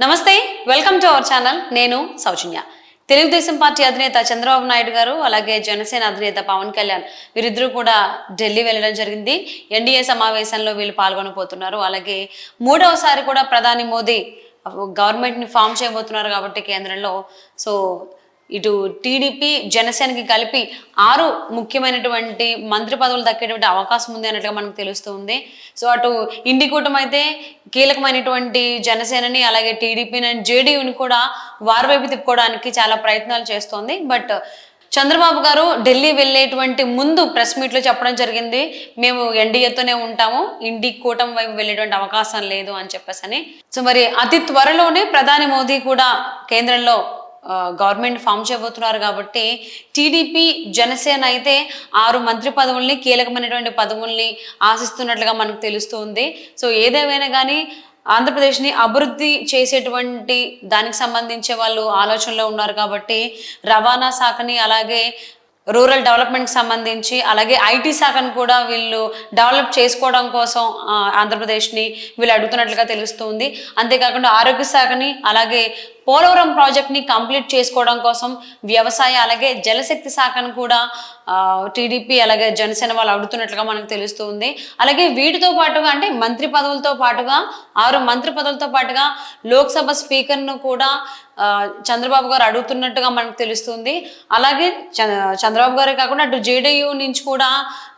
నమస్తే welcome to our channel నేను సౌజన్య. Telugu Desam party అధినేత చంద్రబాబు నాయుడు గారు అలాగే జనసేన అధినేత పవన్ కళ్యాణ్ వీరిద్దరూ కూడా ఢిల్లీ వెళ్ళడం జరిగింది. ఎన్డీఏ సమావేశంలో వీళ్ళు పాల్గొనబోతున్నారు. అలాగే మూడవసారి కూడా ప్రధాని మోదీ గవర్నమెంట్ని ఫామ్ చేయబోతున్నారు కాబట్టి కేంద్రంలో. సో ఇటు టీడీపీ జనసేనకి కలిపి ఆరు ముఖ్యమైనటువంటి మంత్రి పదవులు దక్కేటువంటి అవకాశం ఉంది అన్నట్టుగా మనకు తెలుస్తుంది సో అటు ఇండి కూటమి అయితే కీలకమైనటువంటి జనసేనని అలాగే టీడీపీని అండ్ జేడీయూని కూడా వారి వైపు తిప్పుకోవడానికి చాలా ప్రయత్నాలు చేస్తోంది. బట్ చంద్రబాబు గారు ఢిల్లీ వెళ్ళేటువంటి ముందు ప్రెస్ మీట్లో చెప్పడం జరిగింది. మేము ఎన్డీఏతోనే ఉంటాము ఇండి కూటమి వైపు వెళ్ళేటువంటి అవకాశం లేదు అని చెప్పేసి అని సో మరి అతి త్వరలోనే ప్రధాని మోదీ కూడా కేంద్రంలో గవర్నమెంట్ ఫామ్ చేయబోతున్నారు కాబట్టి టీడీపీ జనసేన అయితే ఆరు మంత్రి పదవుల్ని కీలకమైనటువంటి పదవుల్ని ఆశిస్తున్నట్లుగా మనకు తెలుస్తుంది. సో ఏదేమైనా కానీ ఆంధ్రప్రదేశ్ని అభివృద్ధి చేసేటువంటి దానికి సంబంధించే వాళ్ళు ఆలోచనలో ఉన్నారు కాబట్టి రవాణా శాఖని అలాగే రూరల్ డెవలప్మెంట్కి సంబంధించి అలాగే ఐటీ శాఖను కూడా వీళ్ళు డెవలప్ చేసుకోవడం కోసం ఆంధ్రప్రదేశ్ని వీళ్ళు అడుగుతున్నట్లుగా తెలుస్తుంది. అంతేకాకుండా ఆరోగ్య శాఖని అలాగే పోలవరం ప్రాజెక్ట్ని కంప్లీట్ చేసుకోవడం కోసం వ్యవసాయ అలాగే జలశక్తి శాఖను కూడా టీడీపీ అలాగే జనసేన వాళ్ళు అడుగుతున్నట్లుగా మనకు తెలుస్తుంది అలాగే వీటితో పాటుగా అంటే మంత్రి పదవులతో పాటుగా ఆరు మంత్రి పదవులతో పాటుగా లోక్సభ స్పీకర్ను కూడా చంద్రబాబు గారు అడుగుతున్నట్టుగా మనకు తెలుస్తుంది అలాగే చంద్రబాబు గారే కాకుండా అటు జేడీయూ నుంచి కూడా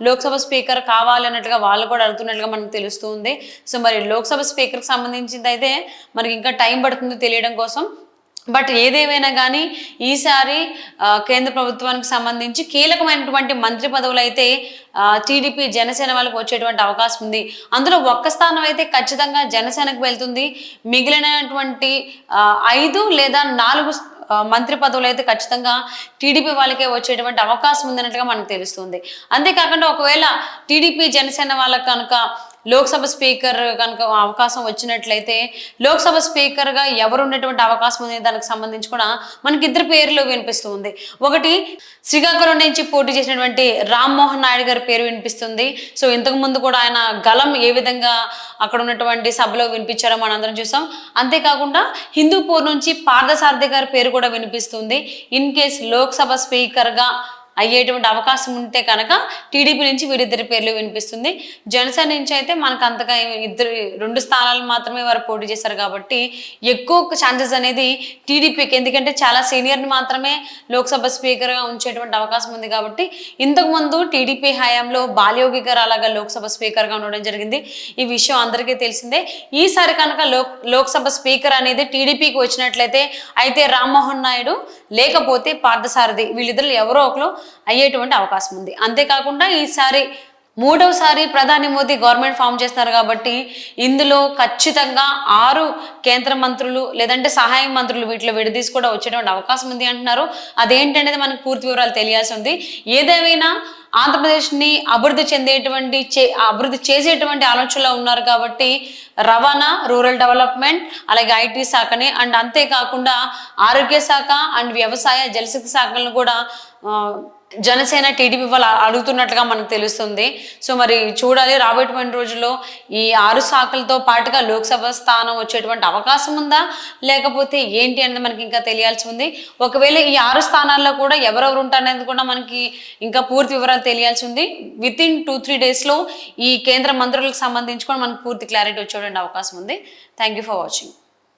లోక్సభ స్పీకర్ కావాలన్నట్టుగా వాళ్ళు కూడా అడుగుతున్నట్టుగా మనకు తెలుస్తుంది. సో మరి లోక్సభ స్పీకర్కి సంబంధించింది అయితే మనకి ఇంకా టైం పడుతుంది తెలియడం కోసం. బట్ ఏదేమైనా కానీ ఈసారి కేంద్ర ప్రభుత్వానికి సంబంధించి కీలకమైనటువంటి మంత్రి పదవులు అయితే టీడీపీ జనసేన వాళ్ళకి వచ్చేటువంటి అవకాశం ఉంది. అందులో ఒక్క స్థానం అయితే ఖచ్చితంగా జనసేనకు వెళ్తుంది. మిగిలినటువంటి ఐదు లేదా నాలుగు మంత్రి పదవులు అయితే ఖచ్చితంగా టీడీపీ వాళ్ళకే వచ్చేటువంటి అవకాశం ఉందన్నట్టుగా మనకు తెలుస్తుంది. అంతేకాకుండా ఒకవేళ టీడీపీ జనసేన వాళ్ళకి కనుక లోక్సభ స్పీకర్ కనుక అవకాశం వచ్చినట్లయితే లోక్సభ స్పీకర్గా ఎవరు ఉన్నటువంటి అవకాశం ఉంది దానికి సంబంధించి కూడా మనకి ఇద్దరు పేర్లు వినిపిస్తుంది ఒకటి శ్రీకాకుళం నుంచి పోటీ చేసినటువంటి రామ్మోహన్ నాయుడు గారి పేరు వినిపిస్తుంది. సో ఇంతకు ముందు కూడా ఆయన గలం ఏ విధంగా అక్కడ ఉన్నటువంటి సభలో వినిపించారో మనం అందరం చూసాం. అంతేకాకుండా హిందూపూర్ నుంచి పార్థసారథి గారి పేరు కూడా వినిపిస్తుంది. ఇన్ కేస్ లోక్సభ స్పీకర్గా అయ్యేటువంటి అవకాశం ఉంటే కనుక టీడీపీ నుంచి వీరిద్దరి పేర్లు వినిపిస్తుంది. జనసేన నుంచి అయితే మనకు అంతగా ఇద్దరు రెండు స్థానాలు మాత్రమే వారు పోటీ చేశారు కాబట్టి ఎక్కువ ఛాన్సెస్ అనేది టీడీపీకి. ఎందుకంటే చాలా సీనియర్ని మాత్రమే లోక్సభ స్పీకర్గా ఉంచేటువంటి అవకాశం ఉంది కాబట్టి ఇంతకుముందు టీడీపీ హయాంలో బాలయోగి గారు అలాగా లోక్సభ స్పీకర్గా ఉండడం జరిగింది. ఈ విషయం అందరికీ తెలిసిందే. ఈసారి కనుక లోక్ లోక్సభ స్పీకర్ అనేది టీడీపీకి వచ్చినట్లయితే అయితే రామ్మోహన్ నాయుడు లేకపోతే పార్థసారథి వీళ్ళిద్దరు ఎవరో ఒకరు అయ్యేటువంటి అవకాశం ఉంది. అంతేకాకుండా ఈసారి మూడవసారి ప్రధాని మోదీ గవర్నమెంట్ ఫామ్ చేస్తున్నారు కాబట్టి ఇందులో ఖచ్చితంగా ఆరు కేంద్ర మంత్రులు లేదంటే సహాయ మంత్రులు వీటిలో విడదీసి కూడా వచ్చేటువంటి అవకాశం ఉంది అంటున్నారు. అదేంటనేది మనకు పూర్తి వివరాలు తెలియాల్సి ఉంది. ఏదేమైనా ఆంధ్రప్రదేశ్ని అభివృద్ధి చెందేటువంటి చే అభివృద్ధి చేసేటువంటి ఆలోచనలో ఉన్నారు కాబట్టి రవాణా రూరల్ డెవలప్మెంట్ అలాగే ఐటీ శాఖని అండ్ అంతేకాకుండా ఆరోగ్య శాఖ అండ్ వ్యవసాయ జలశక్తి శాఖలను కూడా జనసేన టీడీపీ వాళ్ళు అడుగుతున్నట్లుగా మనకు తెలుస్తుంది. సో మరి చూడాలి రాబోయేటువంటి రోజుల్లో ఈ ఆరు శాఖలతో పాటుగా లోక్సభ స్థానం వచ్చేటువంటి అవకాశం ఉందా? లేకపోతే ఏంటి అనేది మనకి ఇంకా తెలియాల్సి ఉంది. ఒకవేళ ఈ ఆరు స్థానాల్లో కూడా ఎవరెవరు ఉంటారనేది కూడా మనకి ఇంకా పూర్తి వివరాలు తెలియాల్సి ఉంది. విత్ ఇన్ టూ త్రీ డేస్లో ఈ కేంద్ర మంత్రులకు సంబంధించి కూడా మనకు పూర్తి క్లారిటీ వచ్చేటువంటి అవకాశం ఉంది. Thank you for watching